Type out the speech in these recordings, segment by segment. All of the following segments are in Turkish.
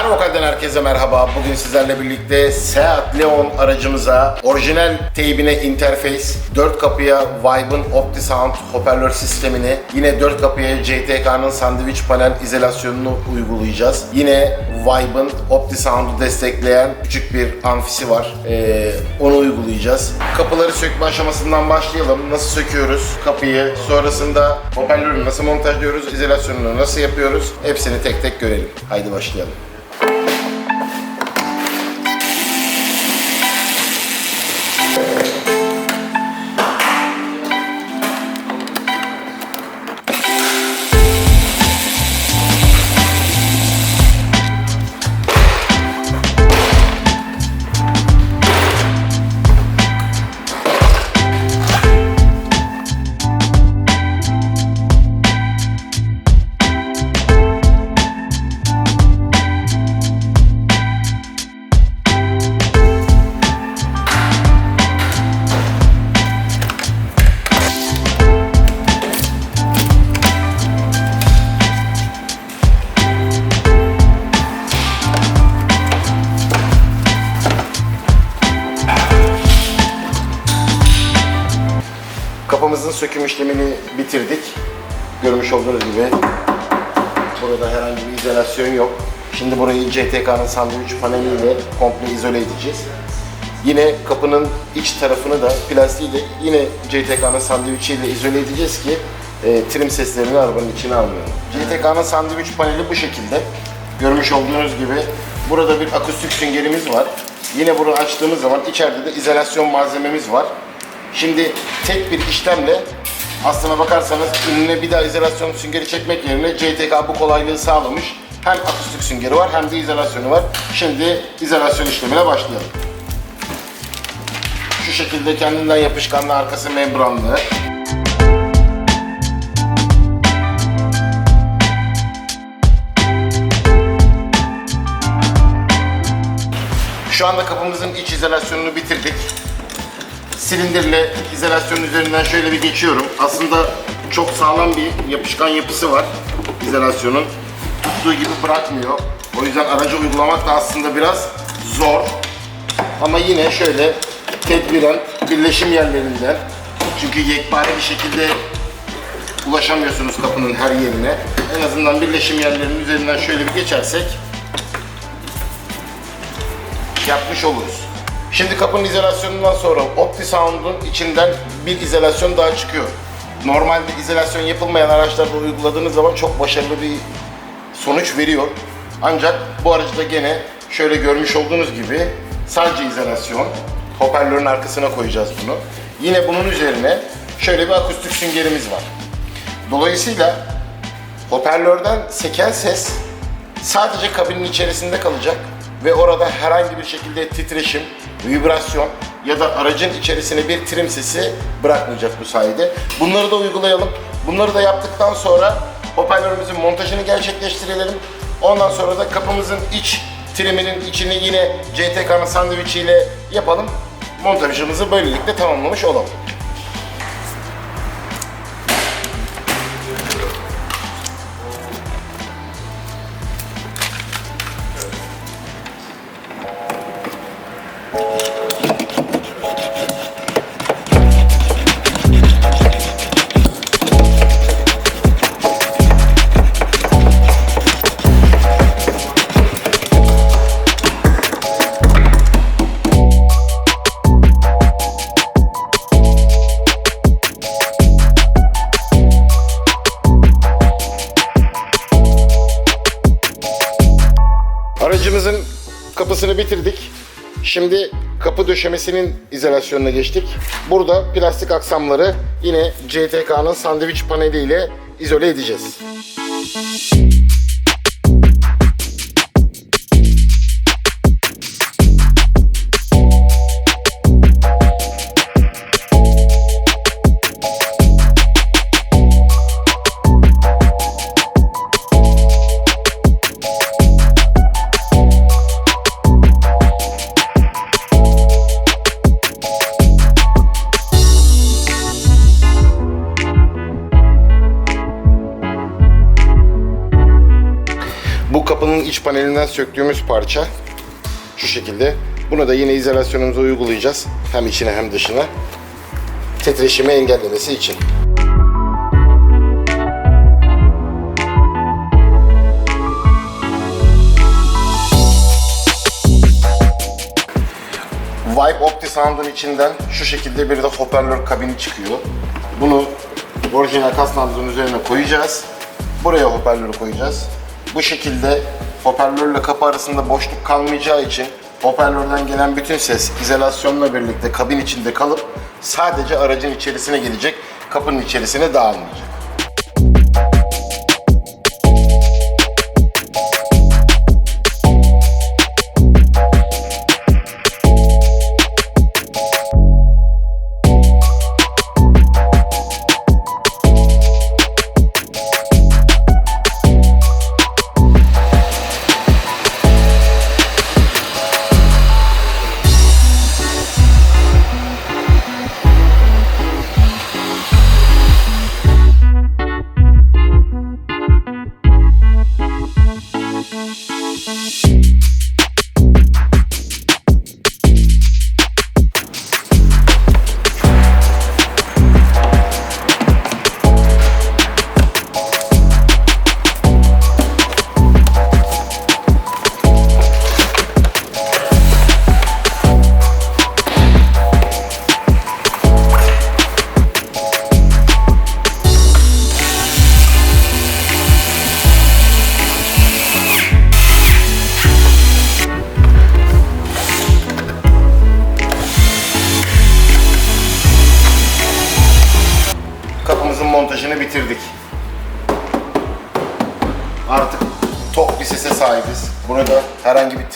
Her Vokal'den herkese merhaba. Bugün sizlerle birlikte Seat Leon aracımıza orijinal teybine interface, 4 kapıya Vibe'ın OptiSound hoparlör sistemini, yine 4 kapıya JTK'nın sandviç panel izolasyonunu uygulayacağız. Yine Vibe'ın OptiSound'u destekleyen küçük bir amfisi var. Ee, onu uygulayacağız. Kapıları sökme aşamasından başlayalım. Nasıl söküyoruz kapıyı? Sonrasında hoparlörü nasıl montajlıyoruz? İzolasyonunu nasıl yapıyoruz? Hepsini tek tek görelim. Haydi başlayalım. Kapımızın söküm işlemini bitirdik. Görmüş olduğunuz gibi burada herhangi bir izolasyon yok. Şimdi burayı CTK'nın sandviç paneliyle komple izole edeceğiz. Yine kapının iç tarafını da plastiğiyle yine CTK'nın sandviçiyle izole edeceğiz ki e, trim seslerini arabanın içine almayalım. CTK'nın sandviç paneli bu şekilde. Görmüş olduğunuz gibi burada bir akustik süngerimiz var. Yine bunu açtığımız zaman içeride de izolasyon malzememiz var. Şimdi tek bir işlemle aslına bakarsanız önüne bir daha izolasyon süngeri çekmek yerine CTK bu kolaylığı sağlamış. Hem akustik süngeri var hem de izolasyonu var. Şimdi izolasyon işlemine başlayalım. Şu şekilde kendinden yapışkanlı arkası membranlı. Şu anda kapımızın iç izolasyonunu bitirdik silindirle izolasyon üzerinden şöyle bir geçiyorum. Aslında çok sağlam bir yapışkan yapısı var izolasyonun. Tuttuğu gibi bırakmıyor. O yüzden aracı uygulamak da aslında biraz zor. Ama yine şöyle tedbiren birleşim yerlerinden çünkü yekpare bir şekilde ulaşamıyorsunuz kapının her yerine. En azından birleşim yerlerinin üzerinden şöyle bir geçersek yapmış oluruz. Şimdi kapının izolasyonundan sonra OptiSound'un içinden bir izolasyon daha çıkıyor. Normalde izolasyon yapılmayan araçlarda uyguladığınız zaman çok başarılı bir sonuç veriyor. Ancak bu aracda gene şöyle görmüş olduğunuz gibi sadece izolasyon. Hoparlörün arkasına koyacağız bunu. Yine bunun üzerine şöyle bir akustik süngerimiz var. Dolayısıyla hoparlörden seken ses sadece kabinin içerisinde kalacak ve orada herhangi bir şekilde titreşim, vibrasyon ya da aracın içerisine bir trim sesi bırakmayacak bu sayede. Bunları da uygulayalım. Bunları da yaptıktan sonra hoparlörümüzün montajını gerçekleştirelim. Ondan sonra da kapımızın iç triminin içini yine CTK'nın sandviçiyle yapalım. Montajımızı böylelikle tamamlamış olalım. Aracımızın kapısını bitirdik. Şimdi kapı döşemesinin izolasyonuna geçtik. Burada plastik aksamları yine CTK'nın sandviç paneliyle izole edeceğiz. kapının panelinden söktüğümüz parça. Şu şekilde. Bunu da yine izolasyonumuza uygulayacağız. Hem içine hem dışına. Titreşimi engellemesi için. Vibe OptiSound'un içinden şu şekilde bir de hoparlör kabini çıkıyor. Bunu orijinal kasnağımızın üzerine koyacağız. Buraya hoparlörü koyacağız. Bu şekilde hoparlörle kapı arasında boşluk kalmayacağı için hoparlörden gelen bütün ses izolasyonla birlikte kabin içinde kalıp sadece aracın içerisine gelecek, kapının içerisine dağılmayacak.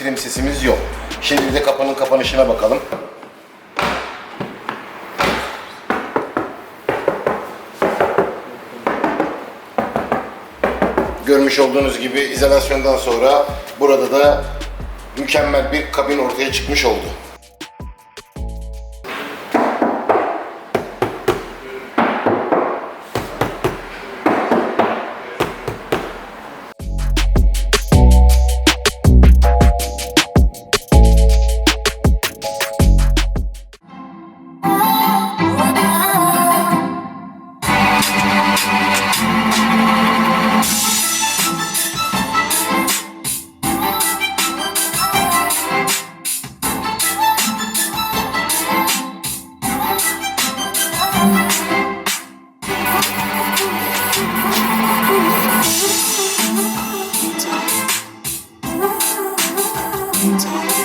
Trim sesimiz yok. Şimdi bir de kapının kapanışına bakalım. Görmüş olduğunuz gibi izolasyondan sonra burada da mükemmel bir kabin ortaya çıkmış oldu. time.